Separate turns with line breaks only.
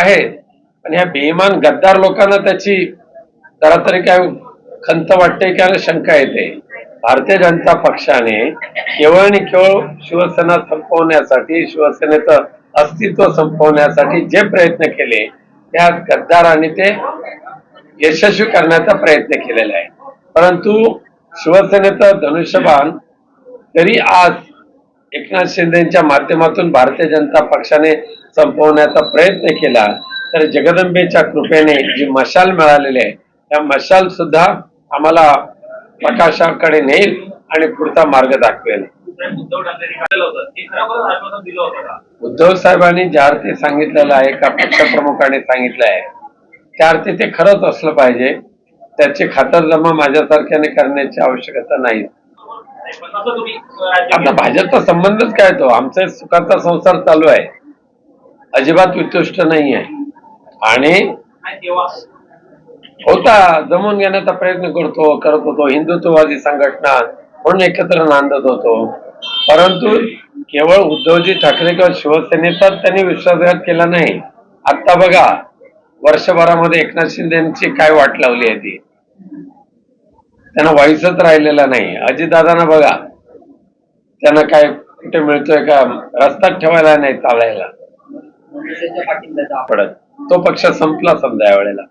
आहेत पण ह्या बेईमान गद्दार लोकांना त्याची जरा तरी काय खंत वाटते किंवा शंका येते. भारतीय जनता पक्षाने केवळ आणि केवळ शिवसेना संपवण्यासाठी शिवसेनेचं अस्तित्व संपवण्यासाठी जे प्रयत्न केले त्या गद्दारांनी ते यशस्वी करण्याचा प्रयत्न केलेला आहे. परंतु शिवसेनेचं धनुष्यबाण तरी आज एकनाथ शिंदेच्या माध्यमातून भारतीय जनता पक्षाने संपवण्याचा प्रयत्न केला तर जगदंबेच्या कृपेने जी मशाल मिळालेली आहे त्या मशाल सुद्धा आम्हाला प्रकाशाकडे नेईल आणि पुढचा मार्ग दाखवेल.
उद्धव
साहेबांनी ज्या अर्थी सांगितलेलं आहे का पक्षप्रमुखाने सांगितलं आहे त्या अर्थी ते खरंच असलं पाहिजे. त्याची खातरजमा माझ्यासारख्याने करण्याची आवश्यकता नाही. आता भाजपचा संबंधच काय तो? आमचा सुखाचा संसार चालू आहे. अजिबात वितुष्ट नाही आहे. आणि होता जमून घेण्याचा प्रयत्न करतो करत होतो. हिंदुत्ववादी संघटना म्हणून एकत्र नांदत होतो. परंतु केवळ उद्धवजी ठाकरे किंवा शिवसेनेचाच त्यांनी विश्वासघात केला नाही. आता बघा वर्षभरामध्ये एकनाथ शिंदेची काय वाट लावली आहे ती? त्यांना व्हायचंच राहिलेलं नाही अजितदादांना बघा. त्यांना काय कुठे मिळतोय का? रस्त्यात ठेवायला नाही चालायला. पडत. तो पक्ष संपला समजा या वेळेला